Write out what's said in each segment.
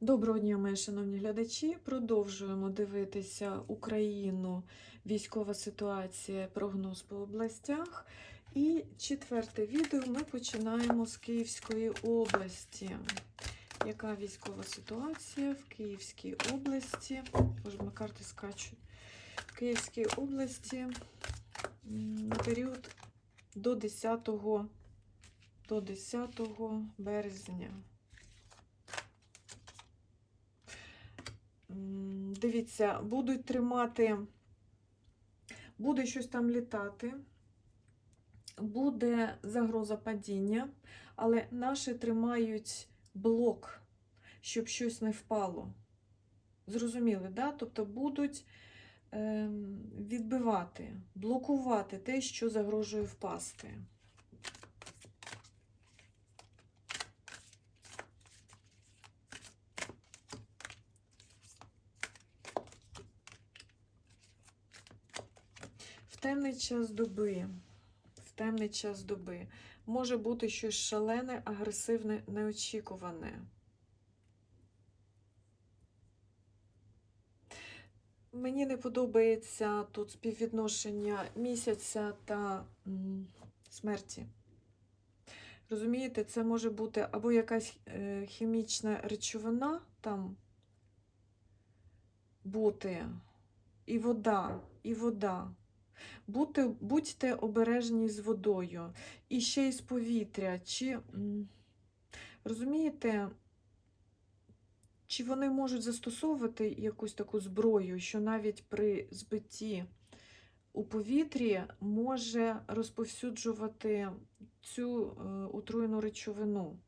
Доброго дня, мої шановні глядачі. Продовжуємо дивитися Україну, військова ситуація, прогноз по областях. І четверте відео ми починаємо з Київської області. Яка військова ситуація в Київській області? Боже, ми карти скачуть. В Київській області на період до 10, до 10 березня. Дивіться, будуть тримати, буде щось там літати, буде загроза падіння, але наші тримають блок, щоб щось не впало. Зрозуміли, да? Тобто будуть ем, відбивати, блокувати те, що загрожує впасти. В темний час доби, в темний час доби може бути щось шалене, агресивне, неочікуване. Мені не подобається тут співвідношення місяця та смерті. Розумієте, це може бути або якась е, хімічна речовина там бути, і вода, і вода. Будьте, будьте обережні з водою. І ще й з повітря. Чи, розумієте, чи вони можуть застосовувати якусь таку зброю, що навіть при збитті у повітрі може розповсюджувати цю е, отруєну речовину?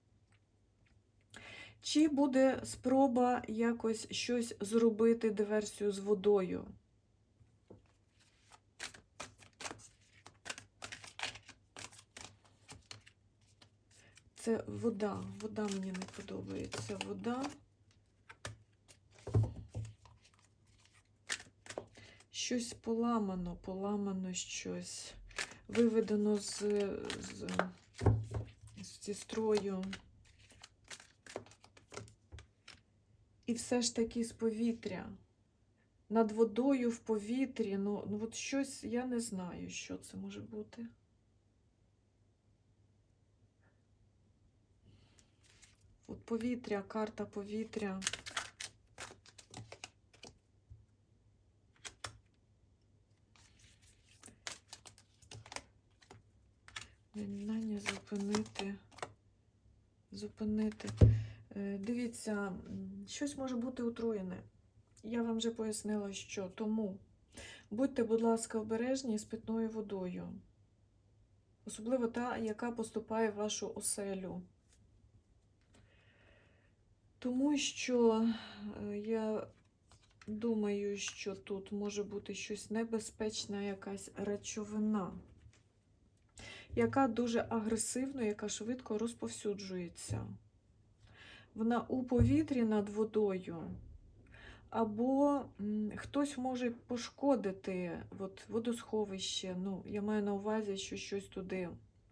Чи буде спроба якось щось зробити диверсію з водою? Це вода. Вода мені не подобається. Вода. Щось поламано, поламано щось. Виведено з, з, зі строю. І все ж таки з повітря. Над водою в повітрі. Ну, ну от щось, я не знаю, що це може бути. От повітря, карта повітря. Намагання зупинити. Зупинити. Е, Дивіться, щось може бути отруєне. Я вам вже пояснила, що. Тому будьте, будь ласка, обережні з питною водою. Особливо та, яка поступає в вашу оселю. Тому що е, я думаю, що тут може бути щось небезпечна, якась речовина, яка дуже агресивно, яка швидко розповсюджується. Вона у повітрі над водою, або хтось може пошкодити от, водосховище. Ну, я маю на увазі, що щось туди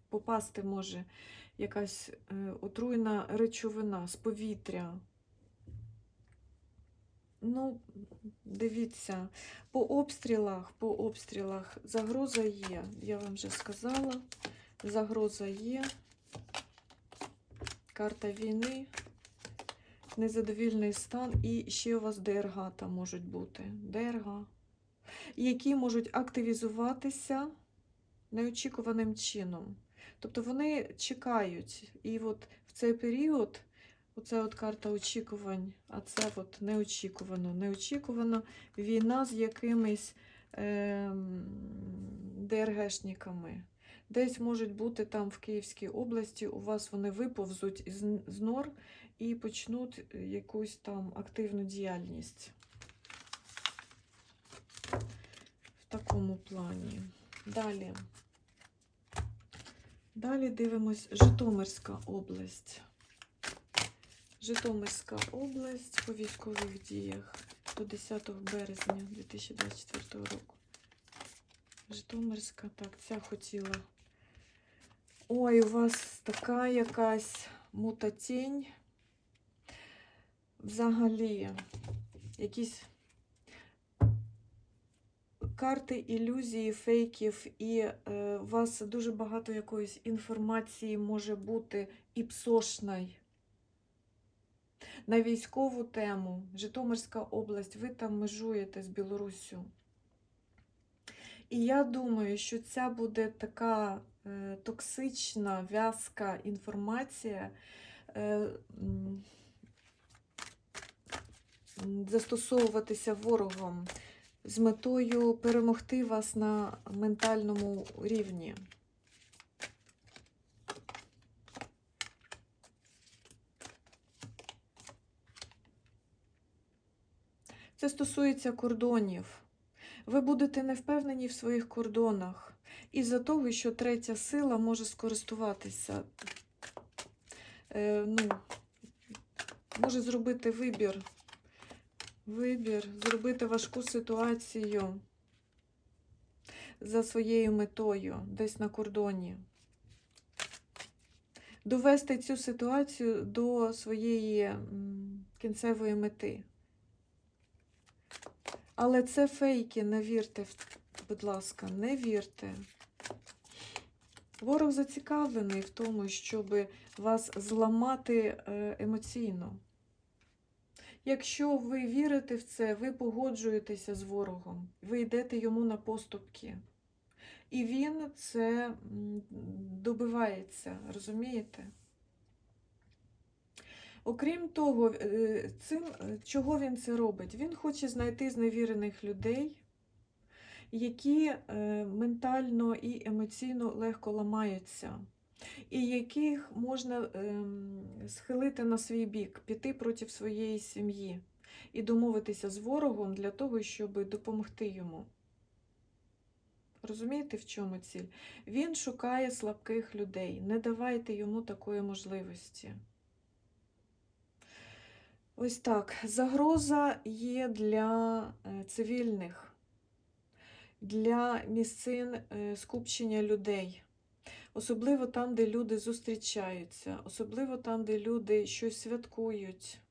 попасти може якась е, отруйна речовина з повітря. Ну, дивіться, по обстрілах, по обстрілах загроза є. Я вам вже сказала, загроза є. Карта війни, незадовільний стан і ще у вас ДРГ там можуть бути. ДРГ, які можуть активізуватися неочікуваним чином. Тобто вони чекають. І от в цей період, оце от карта очікувань, а це от неочікувано. Неочікувано війна з якимись е, ДРГшниками. Десь можуть бути там в Київській області, у вас вони виповзуть з, нор і почнуть якусь там активну діяльність. В такому плані. Далі. Далі дивимось Житомирська область. Житомирська область по військових діях до 10 березня 2024 року. Житомирська, так, ця хотіла. Ой, у вас така якась мутатінь. взагалі якісь карти ілюзії, фейків, і е, у вас дуже багато якоїсь інформації може бути і псошної. На військову тему, Житомирська область, ви там межуєте з Білоруссю. І я думаю, що ця буде така е, токсична, в'язка інформація. Е, застосовуватися ворогом з метою перемогти вас на ментальному рівні. Це стосується кордонів. Ви будете не впевнені в своїх кордонах із-за того, що третя сила може скористуватися. Е, ну, може зробити вибір. Вибір, зробити важку ситуацію за своєю метою, десь на кордоні. Довести цю ситуацію до своєї кінцевої мети. Але це фейки, не вірте, будь ласка, не вірте. Ворог зацікавлений в тому, щоб вас зламати е, емоційно. Якщо ви вірите в це, ви погоджуєтеся з ворогом, ви йдете йому на поступки. І він це добивається, розумієте? Окрім того, е, цим, е, чого він це робить? Він хоче знайти зневірених людей, які е, ментально і емоційно легко ламаються, і яких можна ем, схилити на свій бік, піти проти своєї сім'ї і домовитися з ворогом для того, щоб допомогти йому. Розумієте, в чому ціль? Він шукає слабких людей. Не давайте йому такої можливості. Ось так. Загроза є для е, цивільних, для місцин е, скупчення людей. Особливо там, де люди зустрічаються, особливо там, де люди щось святкують,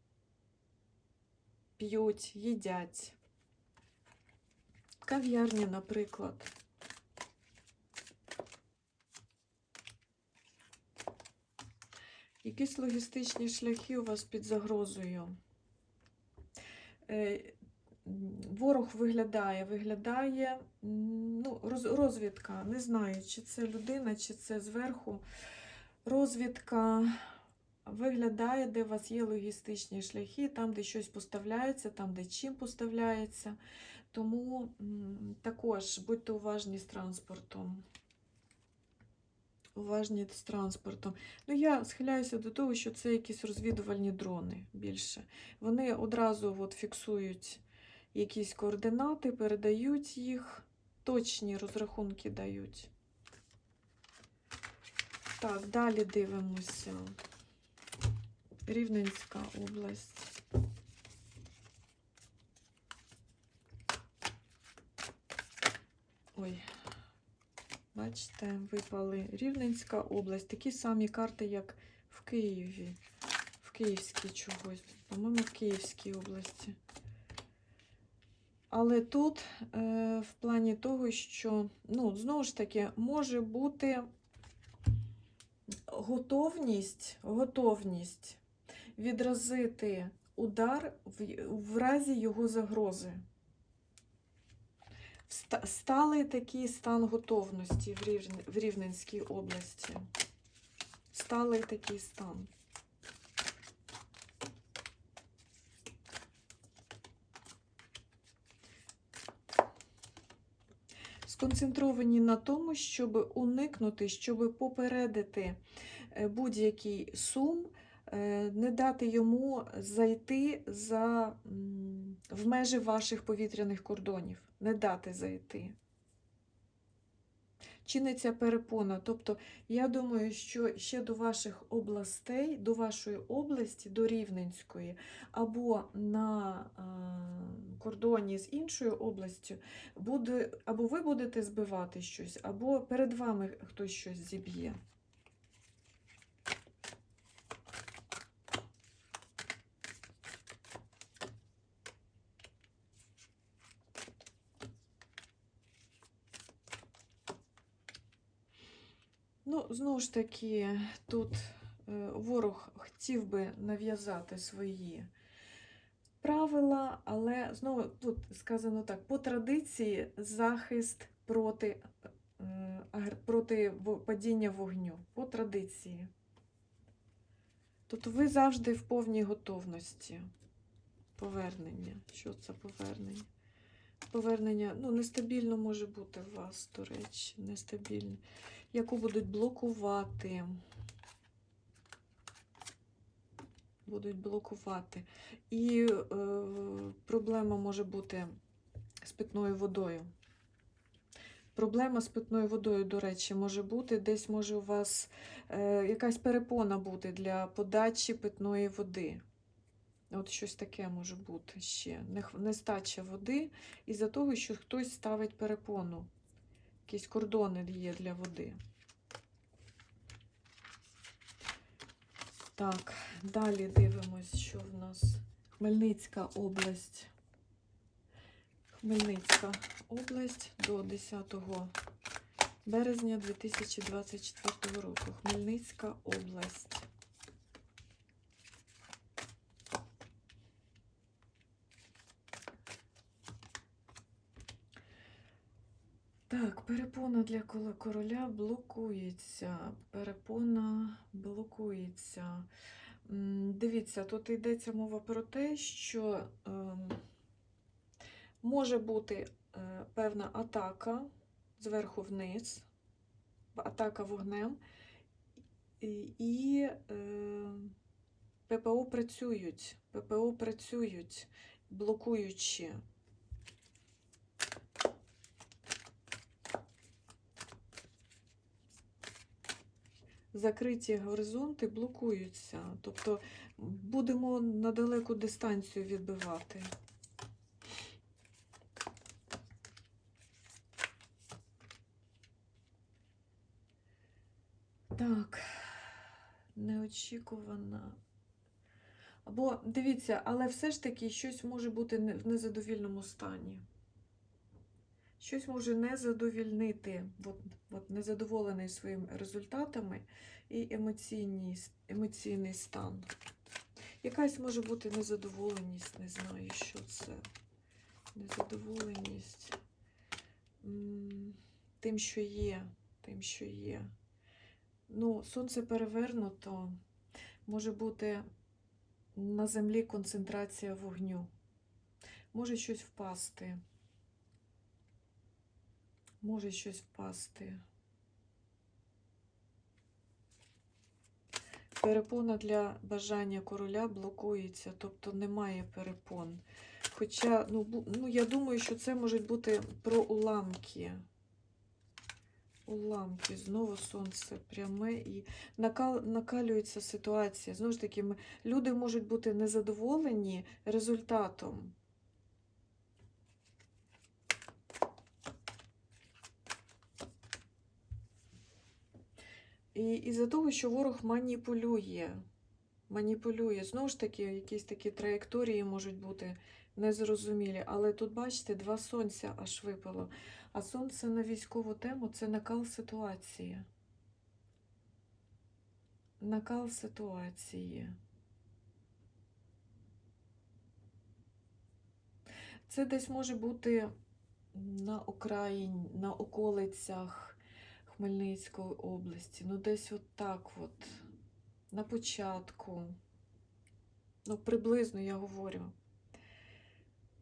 п'ють, їдять. Кав'ярні, наприклад. Якісь логістичні шляхи у вас під загрозою. Ворог виглядає, виглядає ну, роз- розвідка. Не знаю, чи це людина, чи це зверху. Розвідка виглядає, де у вас є логістичні шляхи, там, де щось поставляється, там, де чим поставляється. Тому також будьте уважні з транспортом. Уважні з транспортом. Ну, я схиляюся до того, що це якісь розвідувальні дрони більше. Вони одразу от фіксують якісь координати, передають їх, точні розрахунки дають. Так, далі дивимося. Рівненська область. Ой, бачите, випали Рівненська область. Такі самі карти, як в Києві. В Київській чогось. По-моєму, в Київській області. Але тут е, в плані того, що, ну, знову ж таки, може бути готовність, готовність відразити удар в, в разі його загрози. Сталий такий стан готовності в, в Рівненській області. Сталий такий стан. Сконцентровані на тому, щоб уникнути, щоб попередити е, будь-який сум, е, не дати йому зайти за, в межі ваших повітряних кордонів, не дати зайти. Чиниться перепона. Тобто, я думаю, що ще до ваших областей, до вашої області, до Рівненської, або на кордоні з іншою областю, буде, або ви будете збивати щось, або перед вами хтось щось зіб'є. Ну, знову ж таки, тут е, ворог хотів би нав'язати свої правила, але знову тут сказано так: по традиції захист проти, проти падіння вогню. По традиції. Тобто ви завжди в повній готовності. Повернення. Що це повернення? Повернення, ну, нестабільно може бути у вас, до речі, нестабільно. Яку будуть блокувати. Будуть блокувати. І е, проблема може бути з питною водою. Проблема з питною водою, до речі, може бути. Десь може у вас е, якась перепона бути для подачі питної води. От щось таке може бути ще. Нестача води із-за того, що хтось ставить перепону. Якісь кордони є для води. Так, далі дивимось, що в нас. Хмельницька область. Хмельницька область до 10 березня 2024 року. Хмельницька область. Так, перепона для короля блокується. Перепона блокується. Дивіться, тут йдеться мова про те, що ем, може бути е, певна атака зверху вниз, атака вогнем, і е, ППО працюють, ППО працюють, блокуючи. Закриті горизонти блокуються, тобто будемо на далеку дистанцію відбивати. Так, неочікувана. Або дивіться, але все ж таки щось може бути в незадовільному стані. Щось може не задовільнити, от, от незадоволений своїми результатами і емоційний, емоційний стан. Якась може бути незадоволеність, не знаю, що це. Незадоволеність тим, що є, тим, що є. Ну, сонце перевернуто, може бути на землі концентрація вогню. Може щось впасти. Може щось впасти. Перепона для бажання короля блокується, тобто немає перепон. Хоча, ну, ну я думаю, що це може бути про уламки. Уламки, знову сонце пряме і накал, накалюється ситуація. Знову ж таки, ми- люди можуть бути незадоволені результатом. І із-за того, що ворог маніпулює. Маніпулює. Знову ж таки, якісь такі траєкторії можуть бути незрозумілі. Але тут, бачите, два сонця аж випало. А сонце на військову тему це накал ситуації. Накал ситуації. Це десь може бути на окраїні, на околицях Хмельницької області. Ну, десь от так от, на початку. Ну, приблизно я говорю.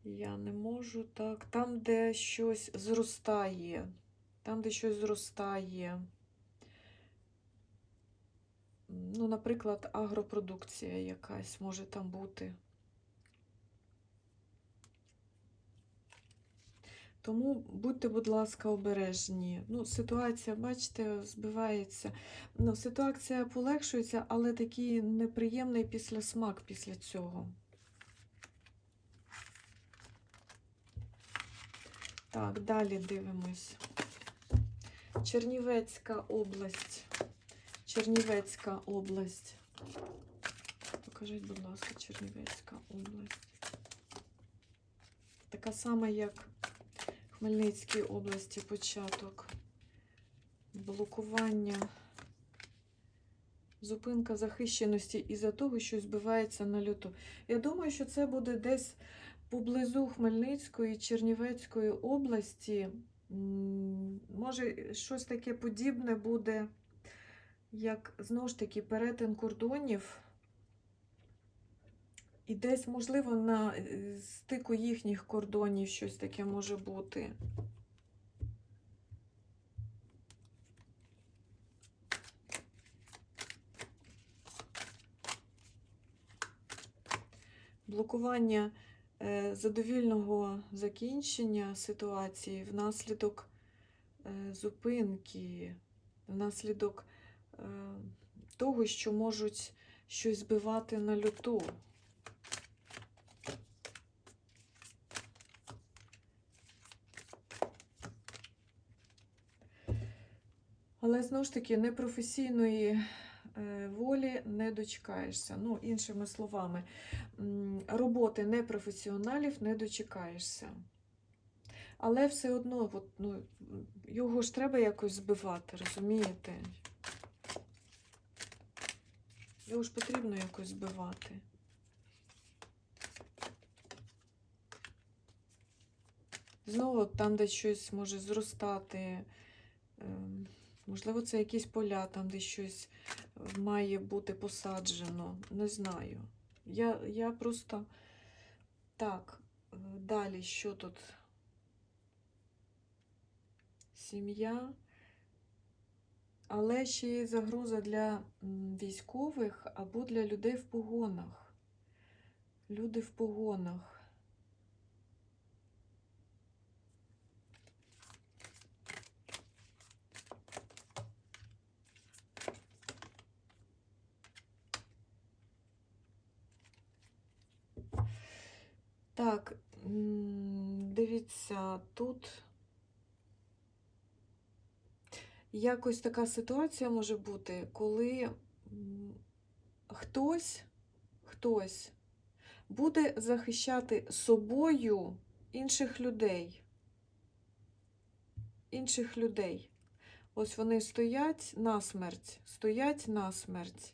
Я не можу так. Там, де щось зростає. Там, де щось зростає. Ну, наприклад, агропродукція якась може там бути. Тому будьте, будь ласка, обережні. Ну, ситуація, бачите, збивається. Ну, ситуація полегшується, але такий неприємний післясмак після цього. Так, далі дивимось. Чернівецька область. Чернівецька область. Покажіть, будь ласка, Чернівецька область. Така сама, як Хмельницькій області початок. Блокування Зупинка захищеності із-за того, що збивається на люту. Я думаю, що це буде десь поблизу Хмельницької, Чернівецької області. Може, щось таке подібне буде, як знову ж таки перетин кордонів. І десь, можливо, на е, стику їхніх кордонів щось таке може бути. Блокування е, задовільного закінчення ситуації внаслідок е, зупинки, внаслідок того, що можуть щось збивати на люту. Але знову ж таки, непрофесійної е, волі не дочекаєшся. Ну, іншими словами, роботи непрофесіоналів не дочекаєшся. Але все одно, от, ну, його ж треба якось збивати, розумієте? Його ж потрібно якось збивати. Знову там, де щось може зростати. Можливо, це якісь поля, там, де щось е, має бути посаджено. Не знаю. Я, я просто так, е, далі що тут? Сім'я. Але ще є загроза для військових або для людей в погонах. Люди в погонах. Так, дивіться, тут якось така ситуація може бути, коли хтось, хтось буде захищати собою інших людей. Інших людей. Ось вони стоять насмерть, стоять насмерть.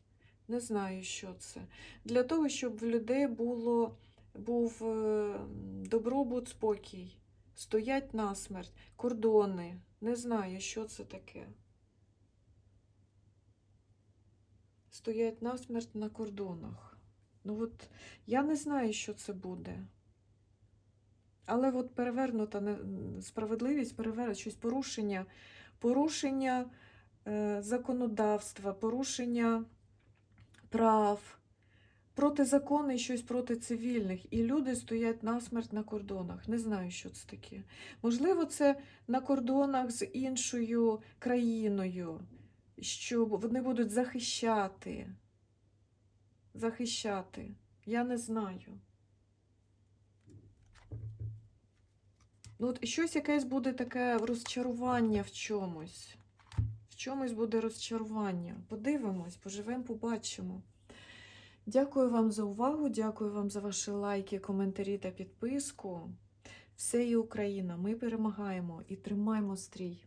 Не знаю, що це. Для того, щоб в людей було був е, добробут, спокій. Стоять насмерть, кордони. Не знаю, що це таке. Стоять насмерть на кордонах. Ну от я не знаю, що це буде. Але от перевернута справедливість, перевер... щось порушення, порушення е, законодавства, порушення прав протизаконне щось проти цивільних, і люди стоять насмерть на кордонах. Не знаю, що це таке. Можливо, це на кордонах з іншою країною, що вони будуть захищати. Захищати. Я не знаю. Ну, от щось якесь буде таке розчарування в чомусь. В чомусь буде розчарування. Подивимось, поживемо, побачимо. Дякую вам за увагу, дякую вам за ваші лайки, коментарі та підписку. Все є Україна. Ми перемагаємо і тримаємо стрій.